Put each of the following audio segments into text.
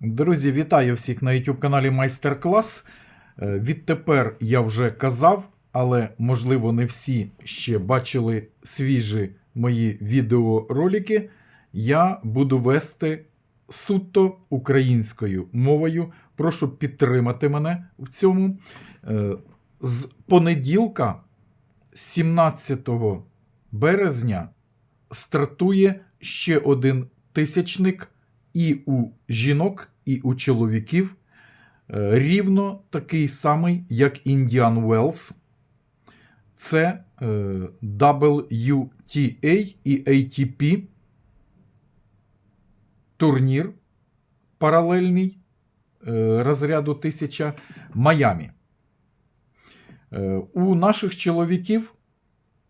Друзі, вітаю всіх на YouTube каналі Майстер Клас. Е, Відтепер я вже казав, але можливо не всі ще бачили свіжі мої відеоролики. Я буду вести суто українською мовою. Прошу підтримати мене в цьому. Е, З понеділка, 17 березня, стартує ще один тисячник і у жінок, і у чоловіків е, рівно такий самий, як Індіан Wells. Це е, WTA і ATP турнір паралельний е, розряду 1000 Майамі. Е, У наших чоловіків,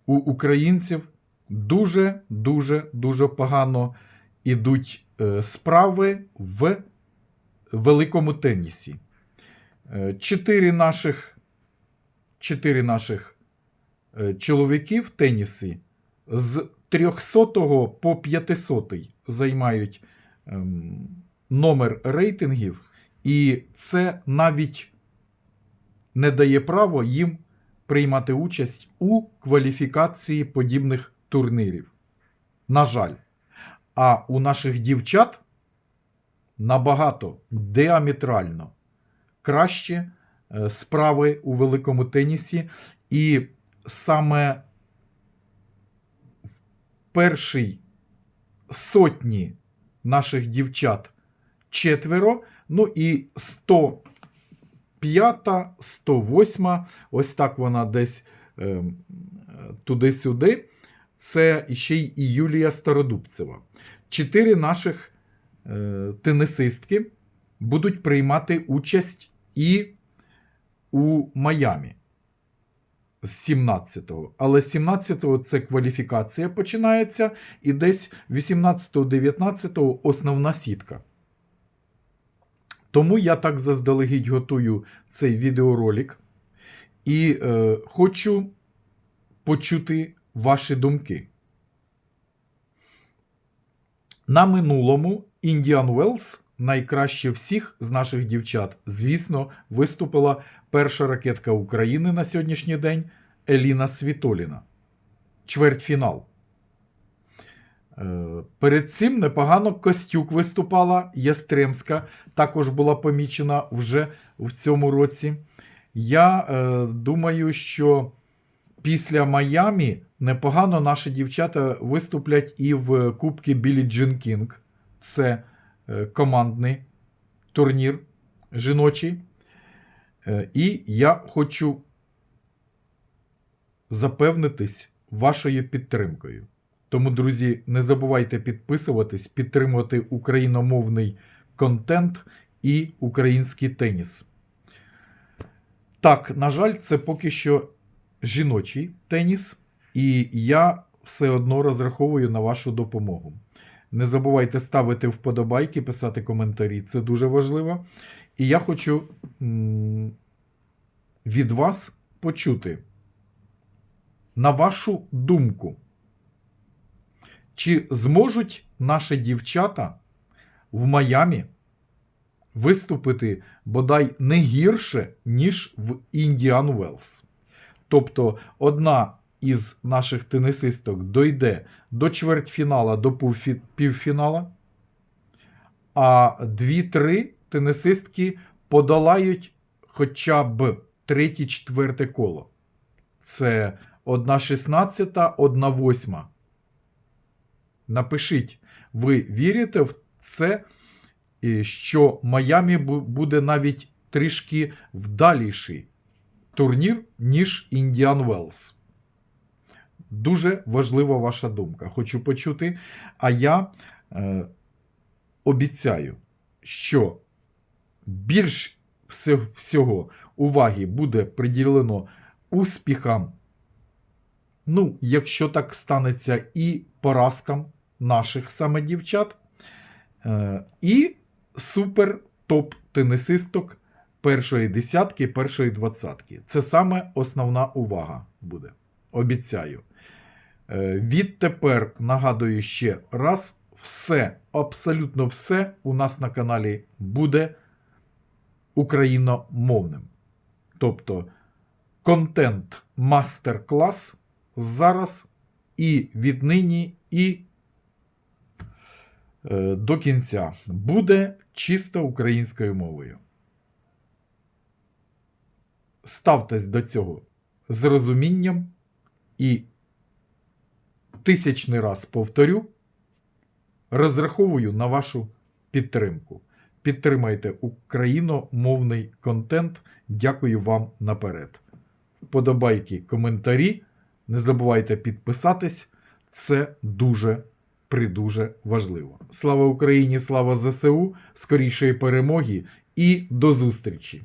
у українців дуже, дуже, дуже погано ідуть е, справи в великому тенісі. Е, Чотири наших, чотири наших е, чоловіків в тенісі з 300 по 500 займають ем, номер рейтингів, і це навіть не дає право їм приймати участь у кваліфікації подібних турнірів. На жаль. А у наших дівчат набагато діаметрально краще справи у великому тенісі. І саме в першій сотні наших дівчат четверо, ну і 105, 108, ось так вона десь е, туди-сюди. Це ще й і Юлія Стародубцева. Чотири наших е, тенісистки будуть приймати участь і у Майамі з 17-го. Але з 17-го це кваліфікація починається, і десь 18-19 основна сітка. Тому я так заздалегідь готую цей відеоролик і е, хочу почути ваші думки. На минулому Індіан Велс найкраще всіх з наших дівчат, звісно, виступила перша ракетка України на сьогоднішній день Еліна Світоліна. Чвертьфінал. Е, Перед цим непогано Костюк виступала, Ястремська також була помічена вже в цьому році. Я е, думаю, що після Майамі непогано наші дівчата виступлять і в Кубці Білі Джин Кінг. Це е, командний турнір жіночий. Е, І я хочу запевнитись вашою підтримкою. Тому, друзі, не забувайте підписуватись, підтримувати україномовний контент і український теніс. Так, на жаль, це поки що жіночий теніс, і я все одно розраховую на вашу допомогу. Не забувайте ставити вподобайки, писати коментарі, це дуже важливо. І я хочу від вас почути, на вашу думку, чи зможуть наші дівчата в Майамі виступити бодай не гірше, ніж в Індіан Велс? Тобто одна із наших тенісисток дойде до чвертьфінала, до півфінала, а дві-три тенісистки подолають хоча б третє-четверте коло. Це одна шістнадцята, одна восьма. Напишіть, ви вірите в це, що Майамі бу- буде навіть трішки вдаліший турнір, ніж Індіан Велс. Дуже важлива ваша думка. Хочу почути. А я е, обіцяю, що більш всього уваги буде приділено успіхам. Ну, якщо так станеться, і поразкам наших саме дівчат, е, і супер топ тенісисток першої десятки, першої двадцятки. Це саме основна увага буде. Обіцяю. Е, Відтепер нагадую ще раз: все, абсолютно все у нас на каналі буде україномовним. Тобто контент мастер-клас зараз і віднині, і е, до кінця буде чисто українською мовою. Ставтесь до цього з розумінням і тисячний раз повторю, розраховую на вашу підтримку. Підтримайте україномовний контент. Дякую вам наперед. Вподобайки, коментарі. Не забувайте підписатись. Це дуже придуже важливо. Слава Україні! Слава ЗСУ! Скорішої перемоги і до зустрічі!